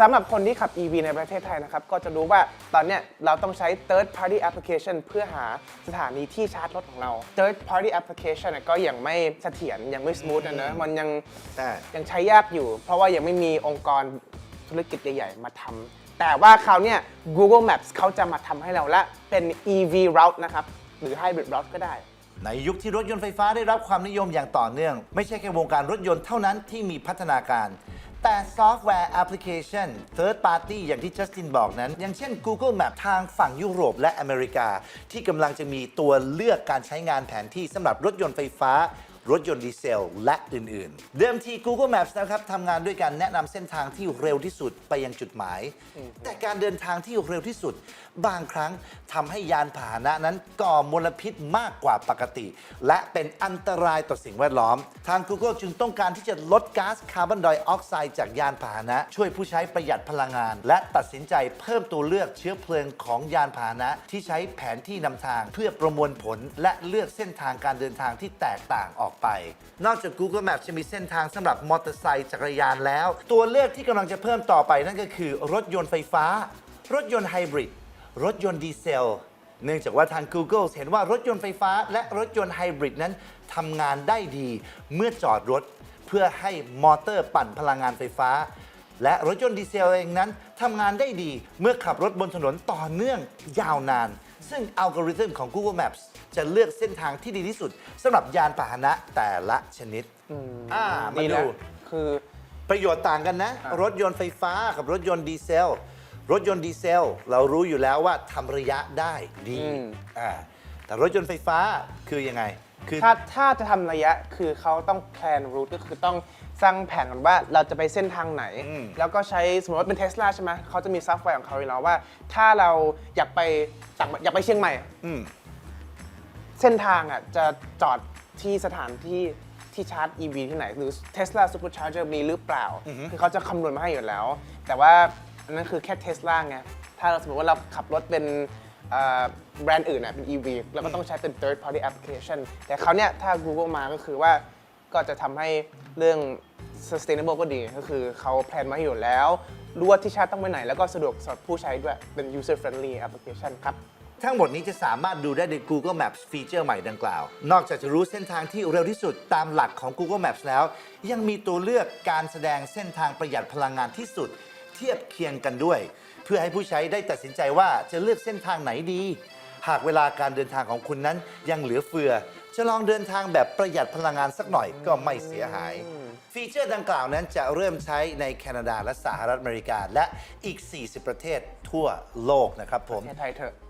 สำหรับคนที่ขับ EV ในประเทศไทยนะครับ ก็จะรู้ว่าตอนเนี้ยเราต้องใช้ third party application เพื่อหาสถานีที่ชาร์จรถของเรา third party application น่ะก็ยังไม่เสถียรยังไม่ smooth นะเนอะมันยังใช่ยังใช้ยากอยู่ เพราะว่ายังไม่มีองค์กรธุรกิจใหญ่ ๆ มาทำแต่ว่าคราวเนี้ย Google Maps เขาจะมาทำให้เราละเป็น EV route นะครับ หรือ hybrid route ก็ได้ ในยุคที่รถยนต์ไฟฟ้าได้รับความนิยมอย่างต่อเนื่อง ไม่ใช่แค่วงการรถยนต์เท่านั้นที่มีพัฒนาการ แต่ซอฟต์แวร์แอปพลิเคชัน Third Party อย่างที่จัสตินบอกนั้น อย่างเช่น Google Map ทางฝั่งยุโรปและอเมริกา ที่กำลังจะมีตัวเลือกการใช้งานแผนที่สำหรับรถยนต์ไฟฟ้า รถยนต์ดีเซล และอื่นๆ เดิมที Google Maps นะครับทำงานด้วยการแนะนำเส้นทางที่เร็วที่สุดไปยังจุดหมาย แต่การเดินทางที่เร็วที่สุด บางครั้งทำให้ยานพาหนะนั้นก่อมลพิษมากกว่าปกติ และเป็นอันตรายต่อสิ่งแวดล้อม ทาง Google จึงต้องการที่จะลดก๊าซคาร์บอนไดออกไซด์จากยานพาหนะ ช่วยผู้ใช้ประหยัดพลังงาน และตัดสินใจเพิ่มตัวเลือกเชื้อเพลิงของยานพาหนะที่ใช้แผนที่นำทาง เพื่อประมวลผลและเลือกเส้นทางการเดินทางที่แตกต่างออกไป นอกจาก Google Maps จะมีเส้นทางสำหรับมอเตอร์ไซค์จักรยานแล้ว ตัวเลือกที่กำลังจะเพิ่มต่อไปนั่นก็คือ รถยนต์ไฟฟ้า รถยนต์ไฮบริดรถยนต์ดีเซล เนื่องจากว่าทาง Google เห็นว่ารถยนต์ไฟฟ้า และรถยนต์ไฮบริดนั้นทำงานได้ดี เมื่อจอดรถเพื่อให้มอเตอร์ปั่นพลังงานไฟฟ้า และรถยนต์ดีเซลเองนั้นทำงานได้ดีเมื่อขับรถบนถนนต่อเนื่องยาวนาน ซึ่งอัลกอริทึมของ Google Maps จะเลือกเส้นทางที่ดีที่สุดสำหรับยานพาหนะแต่ละชนิดอ่ามาดีดูนะคือ ประโยชน์ต่างกันนะ รถยนต์ไฟฟ้ากับรถยนต์ดีเซล รถยนต์ดีเซล เรารู้อยู่แล้วว่าทำระยะได้ดีอืมอ่า แต่รถยนต์ไฟฟ้าคือยังไง คือ ถ้าถ้าจะทำระยะคือเขาต้องแพลนรูทก็คือต้องสร้างแผนก่อนว่าเราจะไปเส้นทางไหนแล้วก็ใช้สมมติว่าเป็นเทสลาใช่ไหมเขาจะมีซอฟต์แวร์ของเขาอยู่แล้วว่า ถ้าเราอยากไปต่างอยากไปเชียงใหม่ อืม เส้นทางอะจะจอดที่สถานที่ที่ชาร์จ EV ที่ไหน หรือ Tesla Supercharger มีหรือเปล่า คือเขาจะคำนวณมาให้อยู่แล้ว แต่ว่าอันนั้นคือแค่ Tesla ไง ถ้าเราสมมติว่าเราขับรถเป็นเอ่อ แบรนด์อื่นอะเป็น EV เราก็ต้องใช้เป็น third party application แต่เขาเนี่ยถ้า Google มาก็คือว่าก็จะทำให้เรื่อง sustainable ก็ดี ก็คือเขาแพลนมาให้อยู่แล้ว รู้ว่าที่ชาร์จต้องไปไหน แล้วก็สะดวกสำหรับผู้ใช้ด้วย เป็น user friendly application ครับ ทั้งหมดนี้จะสามารถดูได้ใน Google Maps ฟีเจอร์ใหม่ดังกล่าว นอกจากจะรู้เส้นทางที่เร็วที่สุดตามหลักของ Google Maps แล้ว ยังมีตัวเลือกการแสดงเส้นทางประหยัดพลังงานที่สุด เทียบเคียงกันด้วย เพื่อให้ผู้ใช้ได้ตัดสินใจว่าจะเลือกเส้นทางไหนดี หากเวลาการเดินทางของคุณนั้นยังเหลือเฟือ จะลองเดินทางแบบประหยัดพลังงานสักหน่อยก็ไม่เสียหาย ฟีเจอร์ดังกล่าวนั้นจะเริ่มใช้ในแคนาดาและสหรัฐอเมริกา และอีก 40 ประเทศทั่วโลกนะครับผม ประเทศไทยเถอะ